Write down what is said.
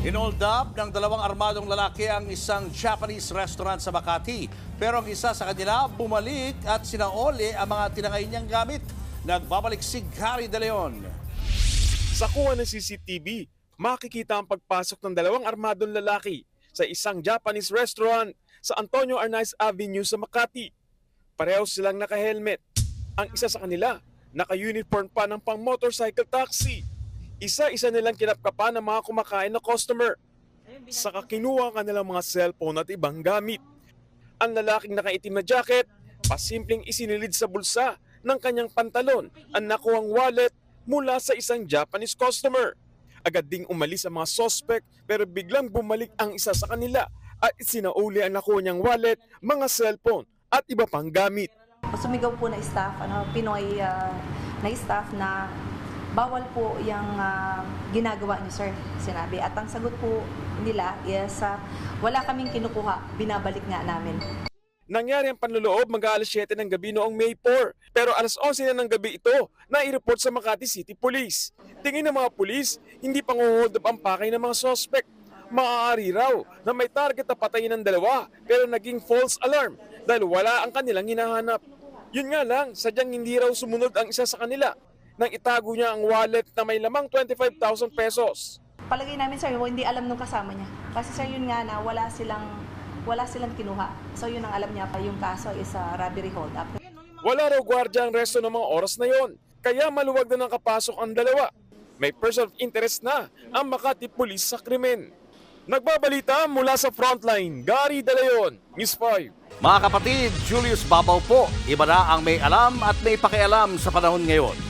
Inold up ng dalawang armadong lalaki ang isang Japanese restaurant sa Makati. Pero ang isa sa kanila bumalik at sinaoli ang mga tinangay niyang gamit. Nagbabalik si Gary De Leon. Sa kuha ng CCTV, makikita ang pagpasok ng dalawang armadong lalaki sa isang Japanese restaurant sa Antonio Arnaiz Avenue sa Makati. Pareho silang naka-helmet. Ang isa sa kanila, naka-uniform pa ng pang motorcycle taxi. Isa-isa nilang kinapkapan ng mga kumakain na customer. Saka kinuha ang kanilang mga cellphone at ibang gamit. Ang lalaking nakaitim na jacket, pasimpleng isinilid sa bulsa ng kanyang pantalon ang nakuhang wallet mula sa isang Japanese customer. Agad ding umalis ang mga suspect pero biglang bumalik ang isa sa kanila at isinauli ang nakuha niyang wallet, mga cellphone at iba pang gamit. Sumigaw po na staff, ano, Pinoy ah, na staff na bawal po yung ah, ginagawa niyo, sir, sinabi. At ang sagot po nila is, ah, wala kaming kinukuha, binabalik nga namin. Nangyari ang panloloob mag-aalas 7 ng gabi noong May 4. Pero alas 11 na ng gabi ito na i-report sa Makati City Police. Tingin ng mga pulis, hindi pang hold up ang pakay ng mga suspect. Maaari raw na may target na patayin ng dalawa pero naging false alarm dahil wala ang kanilang hinahanap. Yun nga lang, sadyang hindi raw sumunod ang isa sa kanila nang itago niya ang wallet na may lamang 25,000 pesos. Palagay namin, sir, hindi alam nung kasama niya. Kasi, sir, yun nga na wala silang wala silang kinuha. So, yun ang alam niya pa yung kaso is a robbery hold up. Wala raw gwardya ang resto ng mga oras na yon. Kaya maluwag na nakapasok ang dalawa. May person of interest na ang Makati Police sa krimen. Nagbabalita mula sa frontline, Gary De Leon, News 5. Mga kapatid, Julius Babaw po. Iba na ang may alam at may pakialam sa panahon ngayon.